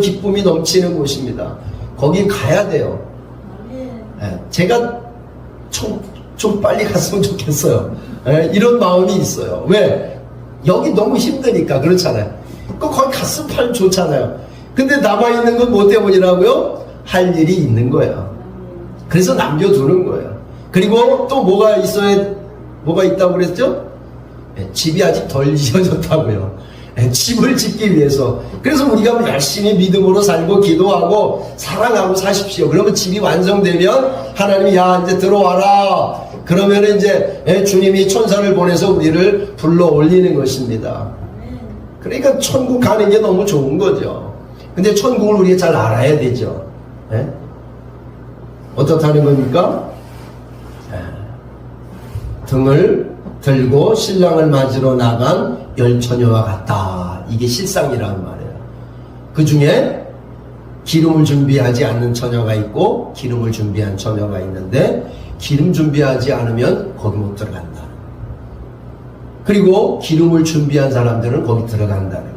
기쁨이 넘치는 곳입니다. 거기 가야 돼요. 예, 제가 좀, 좀 빨리 갔으면 좋겠어요. 예, 이런 마음이 있어요. 왜? 여기 너무 힘드니까 그렇잖아요. 그 거기 갔으면 참 좋잖아요. 근데 남아있는 건 뭐 때문이라고요? 할 일이 있는 거예요. 그래서 남겨두는 거예요. 그리고 또 뭐가 있어야, 뭐가 있다고 그랬죠? 예, 집이 아직 덜 지어졌다고요. 예, 집을 짓기 위해서. 그래서 우리가 열심히 믿음으로 살고 기도하고 사랑하고 사십시오. 그러면 집이 완성되면 하나님이 야 이제 들어와라. 그러면 이제 예, 주님이 천사를 보내서 우리를 불러 올리는 것입니다. 그러니까 천국 가는 게 너무 좋은 거죠. 근데 천국을 우리가 잘 알아야 되죠. 예? 어떻다는 겁니까? 예. 등을 들고 신랑을 맞으러 나간 열 처녀와 같다. 이게 실상이라는 말이에요. 그 중에 기름을 준비하지 않는 처녀가 있고 기름을 준비한 처녀가 있는데 기름 준비하지 않으면 거기 못 들어간다. 그리고 기름을 준비한 사람들은 거기 들어간다는.